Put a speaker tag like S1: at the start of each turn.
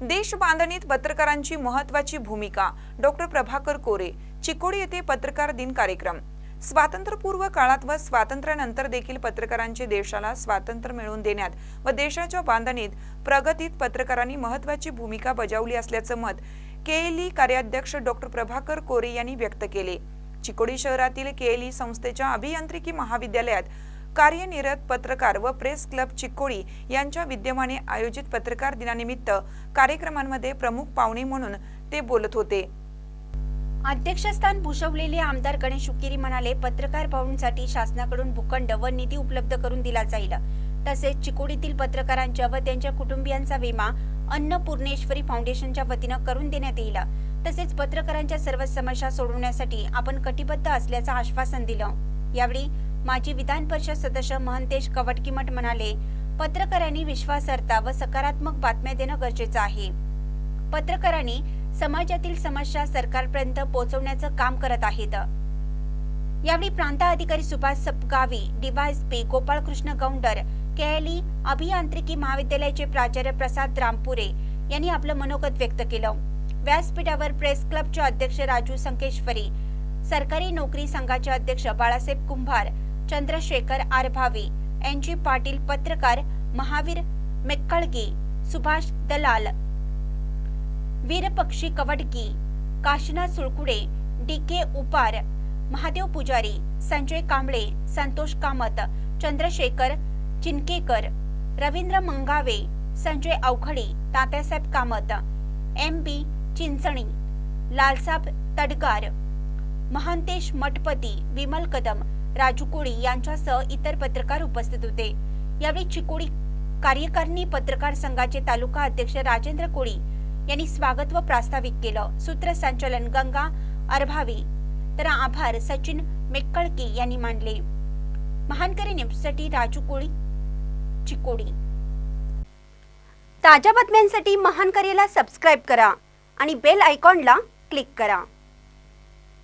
S1: देश बांधणीत पत्रकारांची महत्वाची भूमिका. डॉक्टर प्रभाकर कोरे चिकोडी येथे पत्रकार दिन कार्यक्रम. स्वातंत्र्यपूर्व काळात व स्वातंत्र्यानंतर देखील पत्रकारांचे देशाला स्वातंत्र्य मिळवून देण्यात व देशाच्या बांधणीत प्रगतीत पत्रकारांनी महत्वाची भूमिका बजावली असल्याचं मत केएलई कार्याध्यक्ष डॉक्टर प्रभाकर कोरे यांनी व्यक्त केले. चिकोडी शहरातील केएलई संस्थेच्या अभियांत्रिकी महाविद्यालयात कार्यनिरत पत्रकार व प्रेस क्लब चिकोडी यांच्या विद्यमाने आयोजित पत्रकार दिनानिमित्त कार्यक्रमांमध्ये प्रमुख पाहुणे म्हणून ते बोलत होते.
S2: अध्यक्षस्थान भूषवलेले आमदार गणेश उकिरी म्हणाले पत्रकार भाऊंसाठी शासनाकडून भूखंड व निधी उपलब्ध करून दिला जाईल. तसेच चिकोडीतील पत्रकारांच्या व त्यांच्या कुटुंबियांचा विमा अन्नपूर्णेश्वरी फाउंडेशनच्या वतीनं करून देण्यात येईल. तसेच पत्रकारांच्या सर्व समस्या सोडवण्यासाठी आपण कटिबद्ध असल्याचं आश्वासन दिलं. यावेळी माजी विधान परिषद सदस्य महंतेश कवटकीमठ म्हणाले पत्रकारांनी विश्वासार्हता व सकारात्मक बातम्या देणं गरजेचं आहे. पत्रकारांनी समाजातील समस्या सरकारपर्यंत पोहोचवण्याचं काम करत आहेत. यावेळी प्रांत अधिकारी सुभाष सपगावी डीवायएसपी गोपाळकृष्ण गौंडर केएलई अभियांत्रिकी महाविद्यालयाचे प्राचार्य प्रसाद रामपुरे यांनी आपलं मनोगत व्यक्त केलं. व्यासपीठावर प्रेस क्लबचे अध्यक्ष राजू संकेश्वरी सरकारी नोकरी संघाचे अध्यक्ष बाळासाहेब कुंभार चंद्रशेखर आरभावी एन जी पाटील पत्रकार Mahavir Mekkalgi Subhash Dalal Veerpakshi Kavadgi Kashinath Sulkude D K Upar Mahadev Pujari Sanjay Kamble Santosh Kamat Chandrashekhar Chinkekar Ravindra Mangave Sanjay Avkhadi Tatyasaheb Kamat M B Chinchani Lalsab Tadkar Mahantesh Mathpati Vimal Kadam Raju Koli यांच्यासह इतर पत्रकार उपस्थित होते. यावेळी चिकोडी कार्यकारिणी पत्रकार संघाचे तालुका अध्यक्ष राजेंद्र कोळी यांनी स्वागत व प्रास्ताविक केलं. सूत्रसंचालन गंगा अरभावी. तर आभार सचिन मेक्कळके यांनी मांडले महानकरी न्यूजसाठी राजू कोळी चिकोडी. ताज्या बातम्यांसाठी महानकरीला सबस्क्राईब करा आणि बेल आयकॉनला क्लिक करा.